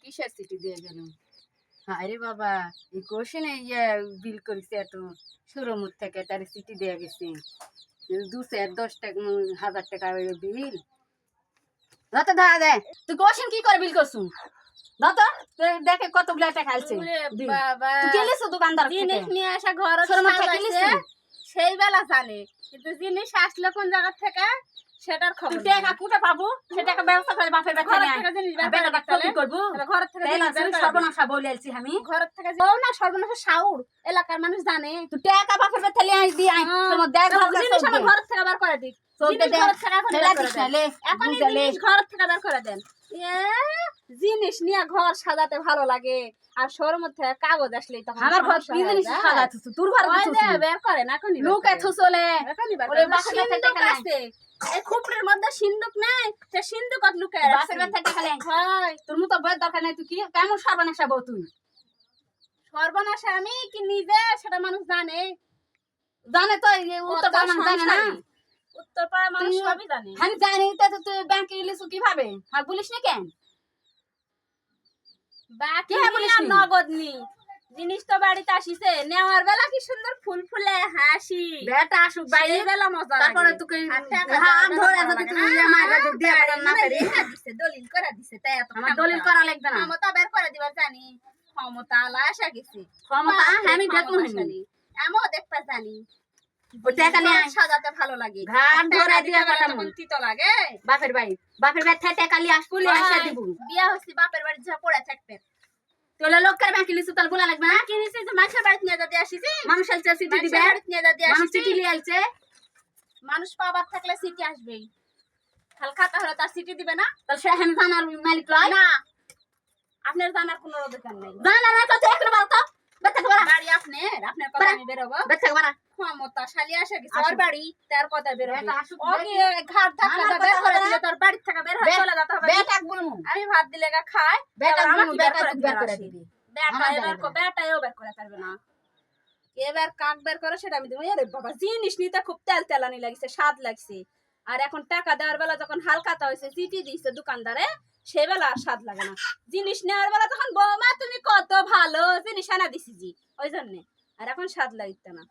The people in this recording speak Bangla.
কিসের দিয়ে গেল? আরে বাবা এই কোশনে ইয়ে বিল করেছে এত সুরমুর থেকে তার চিঠি দিয়ে গেছে। দু চার দশ টাকা হাজার টাকা বিল। যত ধরা দে। তুই কোশন কি করে বিল করছু? যত দেখে কতগুলা টাকা আছে বাবা তুই দোকানদার জিনিস নিয়ে আসা ঘর শোরুমের থেকে সেই বেলা জানে। কিন্তু জিনিস আসলে কোন জায়গা থেকে? সেটার টাকা কুটে পাবো? সে টাকা ব্যবস্থা করে বাপের নিয়ে থেকে করব? থেকে। সর্বনাশা বলে আমি। ঘরের থেকে যে- ও না সর্বনাশ সাউর এলাকার মানুষ জানে। তুই টাকা বাপের নিয়ে আই দি আই। তোমার দেখ আমার থেকে বের করে দিক। থেকে ঘর থেকে বের করে দেন। এ, জিনিস নিয়ে ঘর সাজাতে ভালো লাগে। আর শোরুম মধ্যে কাগজ আসলেই তখন আমার ঘর জিনিস তুই তোর ঘর বের করে না লোক চলে। ওরে টাকা আছে। খুপড়ির মধ্যে সিন্দুক নেই সে সিন্দুকত লুকায় বাপের নেই হয় তোর মতো বইয়ের দরকার নাই তুই কি কেমন সর্বনাশা বউ তুই? সর্বনাশ আমি কি নিজে? সেটা মানুষ জানে। জানে তো এই উত্তর মানুষ জানে না। সংসারী। উত্তরপাড়া মানুষ সবই জানে। আমি জানি তো তুই ব্যাংকে ইলিশু কীভাবে? আর বলিস না কেন? বাকি বলিস নগদ নি জিনিস তো বাড়িতে আসিছে নেওয়ার বেলা কি সুন্দর ফুল ফুলে হাসি। বেটা আসুক বাইরে বেলা মজা তারপরে তোকে হাত ধরে যদি না। আমার কাছে দিয়ে না মানে দিছে, দলিল করে দিছে তাই এত আমার দলিল করা লাগবে না। ক্ষমতা বের করে দিবার জানি। ক্ষমতা আলা আসা গেছে। ক্ষমতা আমি দেখুন ক্ষমতাশালী। আমিও দেখতে জানি। বাপের বাড়ি। বাপের বাড়ি থেকে আসব দিব বিয়া হচ্ছে বাপের বাড়ি যা পড়ে থাকবে। তোলে বলা কিনেছি যে মানুষের বাড়িতে নিয়ে আসিছি মানুষ মানুষের দিবে। নিয়ে আসিছি চিঠি নিয়ে মানুষ পাবার থাকলে সিটি আসবেই। খাল খাতা হলে তার সিটি দিবে না। তাহলে সে জানার মালিক লয়। না। আপনার জানার কোনো অধিকার নেই। জানার না কত একবার বলতো বাড়ি। আপনার আপনার কথা আমি বেরোবো। বেটা বাড়া। ক্ষমতা শালি আসে গেছে আসুক। বাড়ি তার কথা বেরোবে। বেটা ওকে ঘাট ধাক্কা আমার বের করে দিলে তোর বাড়ি থেকে বের হয়ে চলে যেতে হবে। বেটা বলমু আমি ভাত দিলে গা খাই বেটা বলমু আমাকে বের বেটা করে বের করে দিবি। বেটা এবার জায়গা। বেটাও করে পারবে না। এবার কাক বের করে সেটা আমি দেবো। আরে বাবা জিনিস নিতে খুব তেল তেলানি লাগছে স্বাদ লাগছে। আর এখন টাকা দেওয়ার বেলা যখন হালকাতা হয়েছে চিঠি দিয়েছে দোকানদারে সে বেলা আর স্বাদ লাগে না। জিনিস নেওয়ার বেলা তখন বৌমা তুমি কত ভালো জিনিস আনা দিছি জি ওই জন্যে। আর এখন স্বাদ লাগতে না।